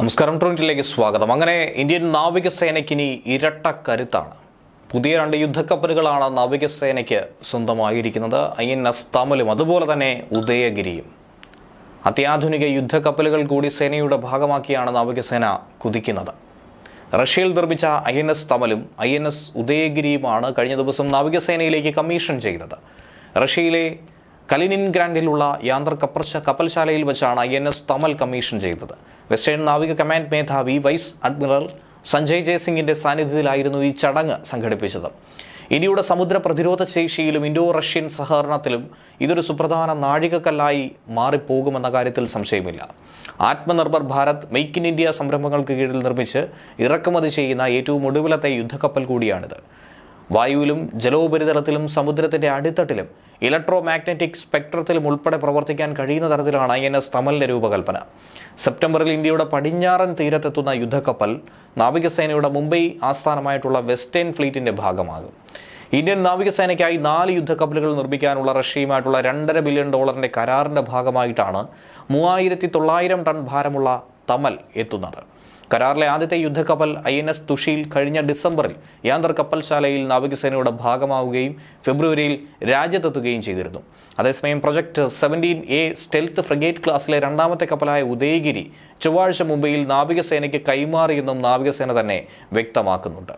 നമസ്കാരം. ട്രോണിറ്റിലേക്ക് സ്വാഗതം. അങ്ങനെ ഇന്ത്യൻ നാവികസേനയ്ക്കിനി ഇരട്ട കരുത്താണ്. പുതിയ രണ്ട് യുദ്ധക്കപ്പലുകളാണ് നാവികസേനയ്ക്ക് സ്വന്തമായിരിക്കുന്നത്. ഐ എൻ എസ് തമലും അതുപോലെ തന്നെ ഉദയഗിരിയും. അത്യാധുനിക യുദ്ധക്കപ്പലുകൾ കൂടി സേനയുടെ ഭാഗമാക്കിയാണ് നാവികസേന കുതിക്കുന്നത്. റഷ്യയിൽ നിർമ്മിച്ച ഐ എൻ എസ് തമലും ഐ എൻ എസ് ഉദയഗിരിയുമാണ് കഴിഞ്ഞ ദിവസം നാവികസേനയിലേക്ക് കമ്മീഷൻ ചെയ്തത്. റഷ്യയിലെ കലിനിൻഗ്രാൻഡിലുള്ള യാന്ത്ര കപ്പർശ കപ്പൽശാലയിൽ വെച്ചാണ് I N S Tamal commission ചെയ്തത്. വെസ്റ്റേൺ നാവിക കമാൻഡ് മേധാവി വൈസ് അഡ്മിറൽ സഞ്ജയ് ജയസിംഗിന്റെ സാന്നിധ്യത്തിലായിരുന്നു ഈ ചടങ്ങ് സംഘടിപ്പിച്ചത്. ഇന്ത്യയുടെ സമുദ്ര പ്രതിരോധ ശേഷിയിലും ഇൻഡോ റഷ്യൻ സഹകരണത്തിലും ഇതൊരു സുപ്രധാന നാഴികക്കല്ലായി മാറിപ്പോകുമെന്ന കാര്യത്തിൽ സംശയമില്ല. Atmanirbhar Bharat make in India സംരംഭങ്ങൾക്ക് കീഴിൽ നിർമ്മിച്ച് ഇറക്കുമതി ചെയ്യുന്ന ഏറ്റവും ഒടുവിലത്തെ യുദ്ധക്കപ്പൽ കൂടിയാണിത്. വായുവിലും ജലോപരിതലത്തിലും സമുദ്രത്തിന്റെ അടിത്തട്ടിലും ഇലക്ട്രോ മാഗ്നറ്റിക് സ്പെക്ട്രത്തിലും ഉൾപ്പെടെ പ്രവർത്തിക്കാൻ കഴിയുന്ന തരത്തിലാണ് ഐ എൻ എസ് തമലിന്റെ രൂപകൽപ്പന. സെപ്റ്റംബറിൽ ഇന്ത്യയുടെ പടിഞ്ഞാറൻ തീരത്തെത്തുന്ന യുദ്ധക്കപ്പൽ നാവികസേനയുടെ മുംബൈ ആസ്ഥാനമായിട്ടുള്ള വെസ്റ്റേൺ ഫ്ലീറ്റിന്റെ ഭാഗമാകും. ഇന്ത്യൻ നാവികസേനയ്ക്കായി നാല് യുദ്ധക്കപ്പലുകൾ നിർമ്മിക്കാനുള്ള റഷ്യയുമായിട്ടുള്ള രണ്ടര ബില്യൺ ഡോളറിന്റെ കരാറിന്റെ ഭാഗമായിട്ടാണ് മൂവായിരത്തി തൊള്ളായിരം ടൺ ഭാരമുള്ള തമൽ എത്തുന്നത്. കരാറിലെ ആദ്യത്തെ യുദ്ധക്കപ്പൽ ഐ എൻ എസ് തുഷിയിൽ കഴിഞ്ഞ ഡിസംബറിൽ യാന്തർ കപ്പൽശാലയിൽ നാവികസേനയുടെ ഭാഗമാവുകയും ഫെബ്രുവരിയിൽ രാജ്യത്തെത്തുകയും ചെയ്തിരുന്നു. അതേസമയം project seventeen A stealth frigate ക്ലാസ്സിലെ രണ്ടാമത്തെ കപ്പലായ ഉദയഗിരി ചൊവ്വാഴ്ച മുംബൈയിൽ നാവികസേനയ്ക്ക് കൈമാറിയെന്നും നാവികസേന തന്നെ വ്യക്തമാക്കുന്നുണ്ട്.